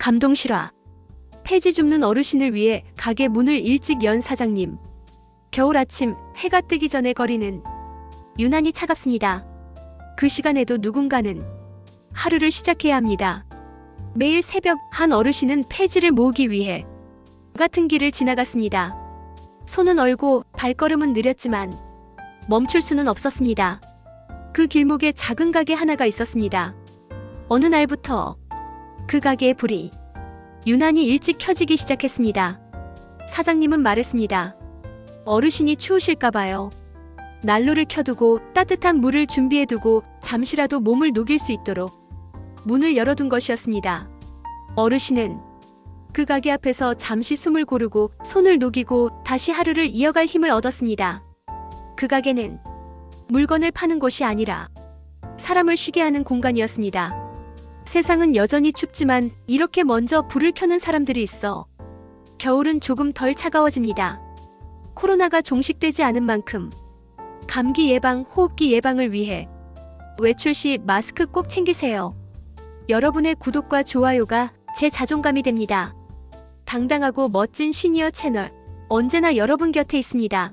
감동 실화. 폐지 줍는 어르신을 위해 가게 문을 일찍 연 사장님. 겨울 아침 해가 뜨기 전에 거리는 유난히 차갑습니다. 그 시간에도 누군가는 하루를 시작해야 합니다. 매일 새벽 한 어르신은 폐지를 모으기 위해 같은 길을 지나갔습니다. 손은 얼고 발걸음은 느렸지만 멈출 수는 없었습니다. 그 길목에 작은 가게 하나가 있었습니다. 어느 날부터 그 가게의 불이 유난히 일찍 켜지기 시작했습니다. 사장님은 말했습니다. 어르신이 추우실까봐요. 난로를 켜두고 따뜻한 물을 준비해두고 잠시라도 몸을 녹일 수 있도록 문을 열어둔 것이었습니다. 어르신은 그 가게 앞에서 잠시 숨을 고르고 손을 녹이고 다시 하루를 이어갈 힘을 얻었습니다. 그 가게는 물건을 파는 곳이 아니라 사람을 쉬게 하는 공간이었습니다. 세상은 여전히 춥지만 이렇게 먼저 불을 켜는 사람들이 있어 겨울은 조금 덜 차가워집니다. 코로나가 종식되지 않은 만큼 감기 예방, 호흡기 예방을 위해 외출 시 마스크 꼭 챙기세요. 여러분의 구독과 좋아요가 제 자존감이 됩니다. 당당하고 멋진 시니어 채널 언제나 여러분 곁에 있습니다.